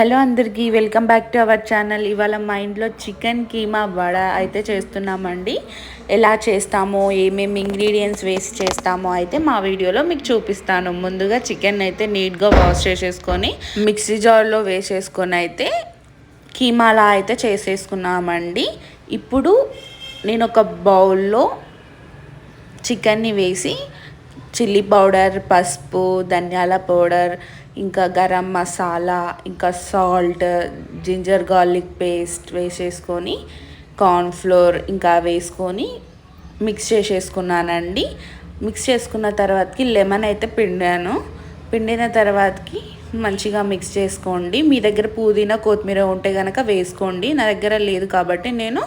Hello అందరికీ welcome back to our channel. ఇవాళ మా ఇంట్లో చికెన్ కీమా వడ అయితే చేస్తున్నామండి. ఎలా చేస్తామో ఏమేమి ఇంగ్రీడియంట్స్ వేసి చేస్తామో అయితే మా వీడియోలో మీకు చూపిస్తాను. ముందుగా చికెన్ అయితే నీట్గా వాష్ చేసేసుకొని మిక్సీ జార్లో వేసేసుకొని అయితే కీమాలా అయితే చేసేసుకున్నామండి. ఇప్పుడు నేను ఒక బౌల్లో చికెన్ని వేసి చిల్లీ పౌడర్ పసుపు ధనియాల పౌడర్ ఇంకా గరం మసాలా ఇంకా సాల్ట్ జింజర్ గార్లిక్ పేస్ట్ వేసేసుకొని కార్న్ఫ్లోర్ ఇంకా వేసుకొని మిక్స్ చేసేసుకున్నానండి. మిక్స్ చేసుకున్న తర్వాతకి లెమన్ అయితే పిండాను. పిండిన తర్వాతకి మంచిగా మిక్స్ చేసుకోండి. మీ దగ్గర పుదీనా కొత్తిమీర ఉంటే కనుక వేసుకోండి. నా దగ్గర లేదు కాబట్టి నేను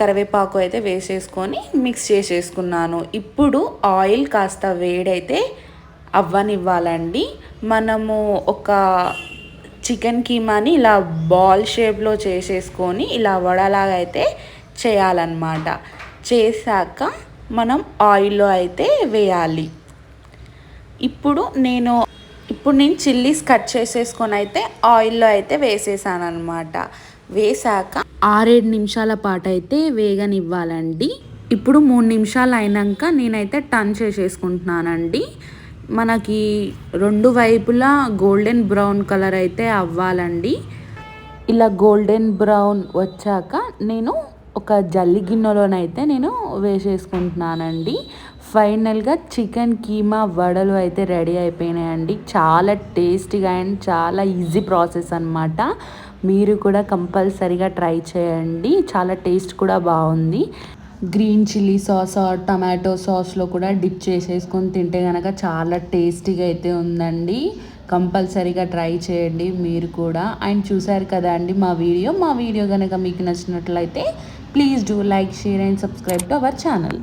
కరివేపాకు అయితే వేసేసుకొని మిక్స్ చేసేసుకున్నాను. ఇప్పుడు ఆయిల్ కాస్త వేడైతే అవ్వనివ్వాలండి. మనము ఒక చికెన్ కీమాని ఇలా బాల్ షేప్లో చేసేసుకొని ఇలా వడలాగా అయితే చేయాలన్నమాట. చేశాక మనం ఆయిల్లో అయితే వేయాలి. ఇప్పుడు నేను ఇప్పుడు నేను చిల్లీస్ కట్ చేసేసుకొని అయితే ఆయిల్లో అయితే వేసేసాను అనమాట వేసాక ఆరేడు నిమిషాల పాటు అయితే వేగనివ్వాలండి. ఇప్పుడు మూడు నిమిషాలు అయినాక నేనైతే టర్న్ చేసేసుకుంటున్నానండి. మనకి రెండు వైపులా గోల్డెన్ బ్రౌన్ కలర్ అయితే అవ్వాలండి. ఇలా గోల్డెన్ బ్రౌన్ వచ్చాక నేను ఒక జల్లి గిన్నెలోనైతే నేను వేసేసుకుంటున్నానండి. ఫైనల్గా చికెన్ కీమా వడలు అయితే రెడీ అయిపోయినాయండి. చాలా టేస్టీగా అండ్ చాలా ఈజీ ప్రాసెస్ అనమాట మీరు కూడా కంపల్సరీగా ట్రై చేయండి. చాలా టేస్ట్ కూడా బాగుంది. గ్రీన్ చిల్లీ సాస్ టమాటో సాస్లో కూడా డిప్ చేసేసుకొని తింటే కనుక చాలా టేస్టీగా అయితే ఉందండి. కంపల్సరీగా ట్రై చేయండి మీరు కూడా. అండ్ చూసారు కదా అండి మా వీడియో. మా వీడియో కనుక మీకు నచ్చినట్లయితే please do like share and subscribe to our channel.